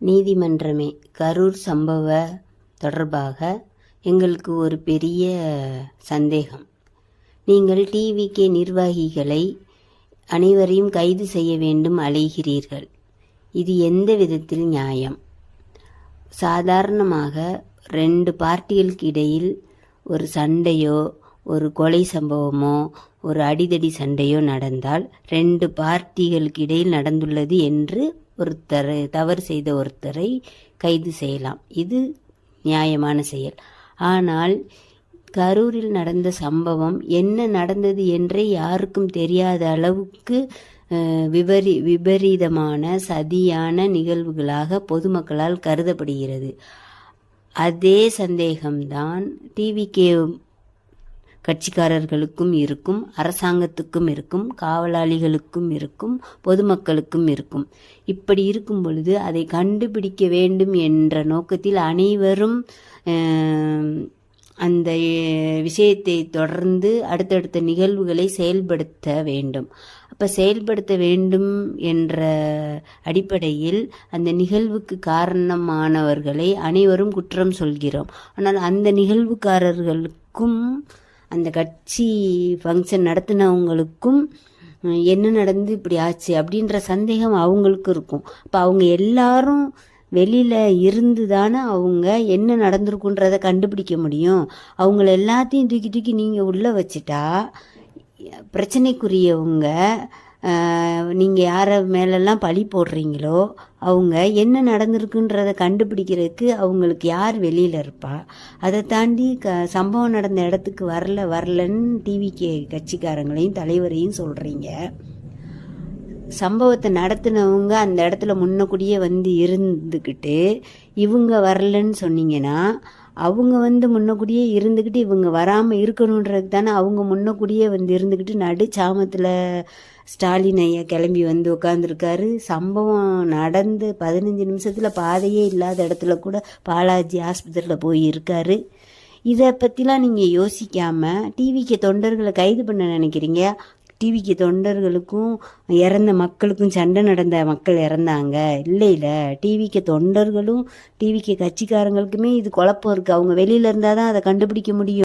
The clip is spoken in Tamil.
நீதிமன்றமே கரூர் சம்பவ தொடர்பாக எங்களுக்கு ஒரு பெரிய சந்தேகம். நீங்கள் டிவிகே நிர்வாகிகளை அனைவரையும் கைது செய்ய வேண்டும் அலைகிறீர்கள். இது எந்த விதத்தில் நியாயம்? சாதாரணமாக ரெண்டு பார்ட்டிகளுக்கு இடையில் ஒரு சண்டையோ ஒரு கொலை சம்பவமோ ஒரு அடிதடி சண்டையோ நடந்தால் ரெண்டு பார்ட்டிகளுக்கு இடையில் நடந்துள்ளது என்று ஒருத்தர் தவறு செய்த ஒருத்தரை கைது செய்யலாம். இது நியாயமான செயல். ஆனால் கரூரில் நடந்த சம்பவம் என்ன நடந்தது என்றே யாருக்கும் தெரியாத அளவுக்கு விபரி விபரீதமான சதியான நிகழ்வுகளாக பொதுமக்களால் கருதப்படுகிறது. அதே சந்தேகம்தான் டிவிகே கட்சிக்காரர்களுக்கும் இருக்கும் அரசாங்கத்துக்கும் இருக்கும் காவலாளிகளுக்கும் இருக்கும் பொதுமக்களுக்கும் இருக்கும். இப்படி இருக்கும் பொழுது அதை கண்டுபிடிக்க வேண்டும் என்ற நோக்கத்தில் அனைவரும் அந்த விஷயத்தை தொடர்ந்து அடுத்தடுத்த நிகழ்வுகளை செயல்படுத்த வேண்டும். அப்போ செயல்படுத்த வேண்டும் என்ற அடிப்படையில் அந்த நிகழ்வுக்கு காரணமானவர்களை அனைவரும் குற்றம் சொல்கிறோம். ஆனால் அந்த நிகழ்வுக்காரர்களுக்கும் அந்த கட்சி ஃபங்க்ஷன் நடத்தினவங்களுக்கும் என்ன நடந்து இப்படி ஆச்சு அப்படின்ற சந்தேகம் அவங்களுக்கு இருக்கும். அப்போ அவங்க எல்லாரும் வெளியில் இருந்து தானே அவங்க என்ன நடந்திருக்குன்றத கண்டுபிடிக்க முடியும். அவங்கள எல்லாத்தையும் தூக்கி தூக்கி நீங்கள் உள்ளே வச்சுட்டா பிரச்சனைக்குரியவங்க நீங்கள் யாரை மேலெல்லாம் பழி போடுறீங்களோ அவங்க என்ன நடந்திருக்குன்றதை கண்டுபிடிக்கிறதுக்கு அவங்களுக்கு யார் வெளியில் இருப்பா? அதை தாண்டி க சம்பவம் நடந்த இடத்துக்கு வரல வரலன்னு டிவிக்கு கட்சிக்காரங்களையும் தலைவரையும் சொல்கிறீங்க சம்பவத்தை நடத்தினவங்க அந்த இடத்துல முன்னக்கூடியே வந்து இருந்துக்கிட்டு இவங்க வரலன்னு சொன்னீங்கன்னா அவங்க வந்து முன்னக்கூடியே இருந்துக்கிட்டு இவங்க வராமல் இருக்கணுன்றதுக்கு தானே அவங்க முன்னக்கூடியே வந்து இருந்துக்கிட்டு நடு சாமத்தில் ஸ்டாலின் ஐயா கிளம்பி வந்து உட்காந்துருக்காரு சம்பவம் நடந்து பதினஞ்சு நிமிஷத்தில் பாதையே இல்லாத இடத்துல கூட பாலாஜி ஆஸ்பத்திரியில் போய் இருக்காரு. இதை பற்றிலாம் நீங்கள் யோசிக்காமல் டிவிக்கு தொண்டர்களை கைது பண்ண நினைக்கிறீங்க? டிவிக்கு தொண்டர்களுக்கும் இறந்த மக்களுக்கும் சண்டை நடந்த மக்கள் இறந்தாங்க. இல்லை இல்லை. டிவிக்கு தொண்டர்களும் டிவிக்கு கட்சிக்காரங்களுக்குமே இது குழப்பம் இருக்குது அவங்க வெளியில் இருந்தால் தான் அதை கண்டுபிடிக்க முடியும்.